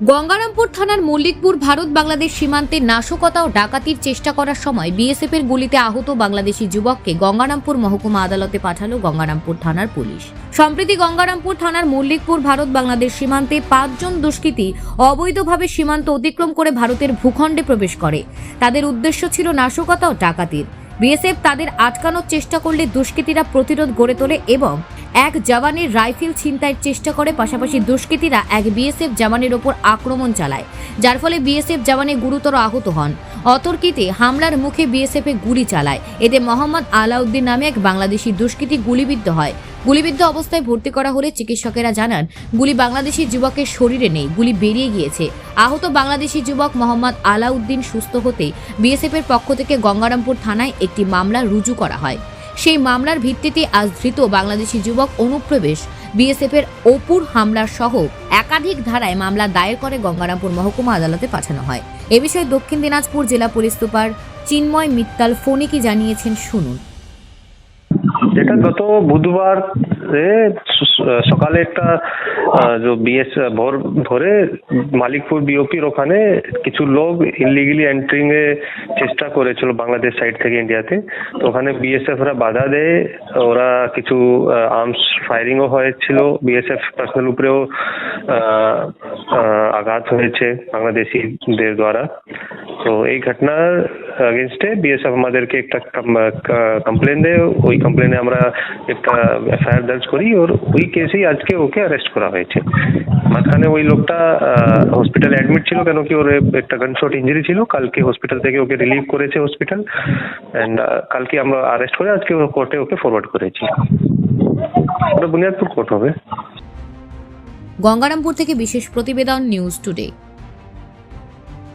গঙ্গারামপুর থানার মল্লিকপুর ভারত বাংলাদেশ সীমান্তে নাশকতা ও ডাকাতির চেষ্টা করার সময় বিএসএফ এর গুলিতে আহত বাংলাদেশি যুবককে গঙ্গারামপুর মহকুমা আদালতে পাঠালো গঙ্গারামপুর থানার পুলিশ। সম্প্রতি গঙ্গারামপুর থানার মল্লিকপুর ভারত বাংলাদেশ সীমান্তে পাঁচজন দুষ্কৃতী অবৈধভাবে সীমান্ত অতিক্রম করে ভারতের ভূখণ্ডে প্রবেশ করে। তাদের উদ্দেশ্য ছিল নাশকতা ও ডাকাতির। বিএসএফ তাদের আটকানোর চেষ্টা করলে দুষ্কৃতীরা প্রতিরোধ গড়ে তোলে এবং এক জওয়ানের রাইফেল ছিনতাইয়ের চেষ্টা করে, পাশাপাশি দুষ্কৃতীরা এক বিএসএফ জওয়ানের ওপর আক্রমণ চালায়, যার ফলে বিএসএফ জওয়ানে গুরুতর আহত হন। অতর্কিতে হামলার মুখে বিএসএফ গুলি চালায়। এতে মোহাম্মদ আলাউদ্দিন নামে এক বাংলাদেশি দুষ্কৃতী গুলিবিদ্ধ হয়। গুলিবিদ্ধ অবস্থায় ভর্তি করা হলে চিকিৎসকেরা জানান, গুলি বাংলাদেশি যুবকের শরীরে নেই, গুলি বেরিয়ে গিয়েছে। আহত বাংলাদেশি যুবক মোহাম্মদ আলাউদ্দিন সুস্থ হতে বিএসএফ এর পক্ষ থেকে গঙ্গারামপুর থানায় একটি মামলা রুজু করা হয়। সেই মামলার ভিত্তিতে আজ ধৃত বাংলাদেশি যুবক অনুপ্রবেশ। বিএসএফের অপুর হামলার সহ একাধিক ধারায় মামলা দায়ের করে গঙ্গারামপুর মহকুমা আদালতে পাঠানো হয়। এ বিষয়ে দক্ষিণ দিনাজপুর জেলা পুলিশ সুপার চিন্ময় মিত্তাল ফোনে কি জানিয়েছেন শুনুন। এটা গত বুধবার সকালে একটা বিএস ভোর ভোরে মালিকপুর বিওপির ওখানে কিছু লোক ইলিগেলি এন্ট্রিং এ চেষ্টা করেছিল বাংলাদেশ সাইড থেকে ইন্ডিয়াতে তো ওখানে বিএসএফ রা বাধা দেয়, ওরা কিছু আর্মস ফায়ারিংও হয়েছিল। বিএসএফ পার্সোনাল উপরেও আঘাত হয়েছে বাংলাদেশিদের দ্বারা। তো এই ঘটনার এগেনস্টে বিএসএফ আমাদেরকে একটা কমপ্লেন দেয়। ওই কমপ্লেনে আমরা একটা এফআইআর দর্জ করি। ওর, ওই কেসেই আজকে ওকে অ্যারেস্ট করা হয়েছে। মাঝখানে ওই লোকটা হসপিটালে অ্যাডমিট ছিল কেন কি ওর একটা গানশট ইঞ্জুরি ছিল। কালকে হসপিটাল থেকে ওকে রিলিভ করেছে হসপিটাল অ্যান্ড কালকে আমরা অ্যারেস্ট করে আজকে কোর্টে ওকে ফরওয়ার্ড করেছি। ওটা বুনিয়াদপুর কোর্ট হবে। গঙ্গারামপুর থেকে বিশেষ প্রতিবেদন নিউজ টুডে